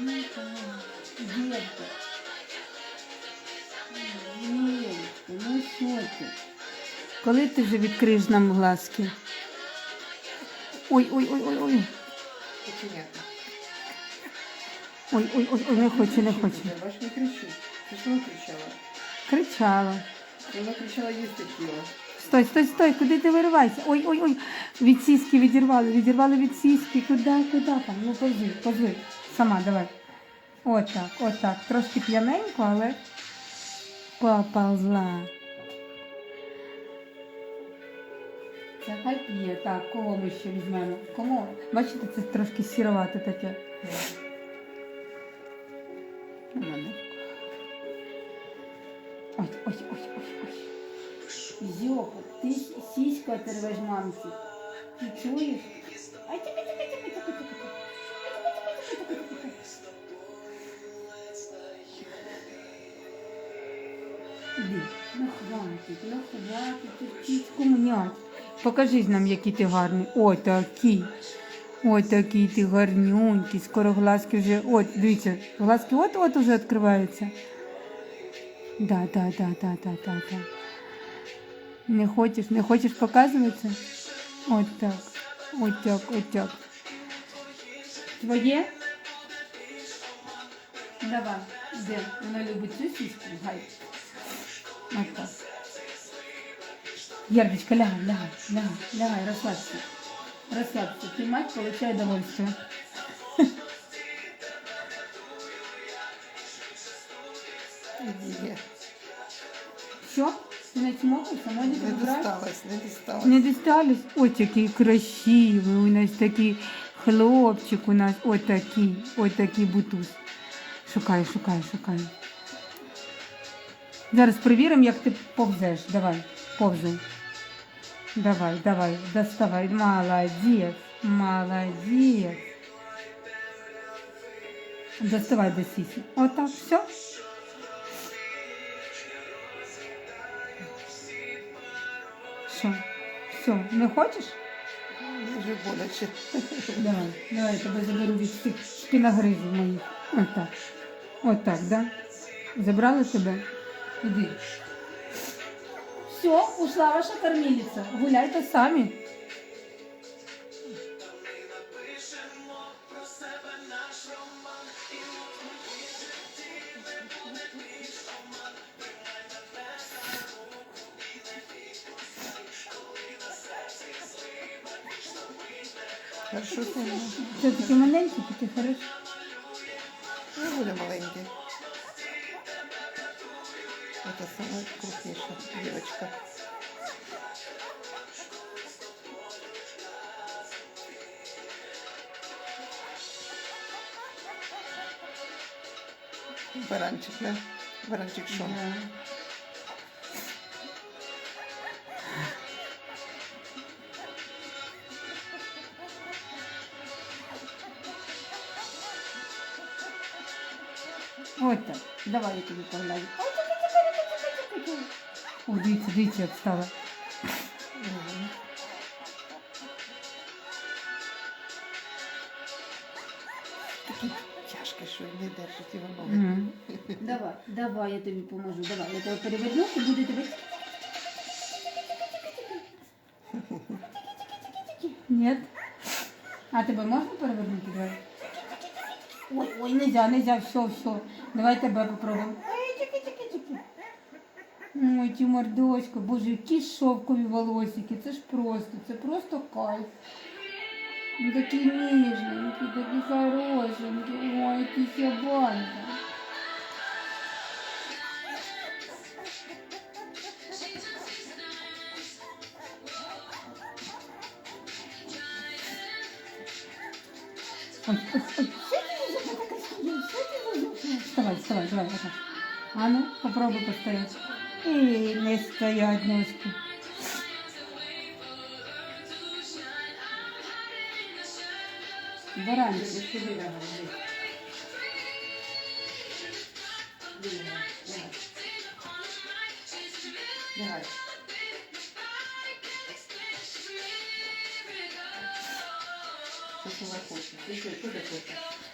Ну, так. Дітка. Ну що ти? Коли ти вже відкриєш нам глазки? Ой, ой, ой, ой, ой. Коченята. Ой, ой, ой, ой, не хочу, не хочу. Бач, не кричи. Ти що кричала? Кричала. Вона кричала їсти хотіла. Стой, стой, стой, куди ти вириваєшся? Ой, ой, ой. Від сіськи відірвали, відірвали від сіськи. Куди, куди там? Ну позви, позви. Сама, давай. Отак, отак. Трошки п'яненько, але поползла. Це хай п'є. Так, кого ми ще візьмемо? Кому? Бачите, це трошки сіровате таке. Ой, ой, ой, ой, ой. Зьоха, ти с- сіську мамці. Ти чуєш? Ай, тихо, Іди, ну хватить, ну хватить, сіську мнять. Покажись нам, який ти гарний. Ой, такий. Ой, такий ти гарнюнький. Скоро глазки вже. От, дивіться, глазки от-от уже відкриваються. Да, да, да, да, да, да, да. Не хочеш, не хочеш показуватися? От так. От так, от так. Твоє? Давай, де? Вона любить цю сіську, гай. От так. Ярдочка, лягай, лягай, лягай, лягай, розслабся. Расслабься, ты мать, получай удовольствие. Все? Ты не чмокался? Ноги Не дісталась, не дісталась. Не дістались? Ой, який красивий у нас такий хлопчик у нас. Ой, такий, ой, такий бутуз. Шукай, шукай, шукай. Зараз перевіримо, як ти повзеш. Давай, повзай. Давай, давай, доставай. Молодець, молодець. Доставай до сісі. Отак, все. Що? Все, не хочеш? Дуже боляче. Давай, давай я тебе заберу від цих спіногризів моїх. Отак. Отак, да? Забрали тебе? Іди. Все, ушла ваша кормилиця. Гуляйте самі. Хорошо, сильно. Це такі маленькі, такі хороші. Не буде маленький. Це саме крупніша дівчинка. Баранчик, да? Баранчик що? Да. От так. Давай я тобі погладю. О, дивіться, дивіться, як стала. Такі тяжкі, що не держить його ноги. Мгм. Давай, давай, я тобі поможу. Давай, я тебе переверну і буду тебе. Нет? А тебе можна перевернути? Давай. Ой, ой, нельзя, нельзя, все, все. Давай тебе попробуємо. Ой, ті мордочко, боже, які шовкові волосики. Це ж просто, це просто кайф. Ну, такі ніжненькі, такі хорошенькі. Ой, які. Ой, ой, ой. Вставай, вставай, давай, давай. А ну, попробуй постоять. И не стоять ножки. Баранчик. Давай. Що ж вона хоче? Ти що, що ти хочеш?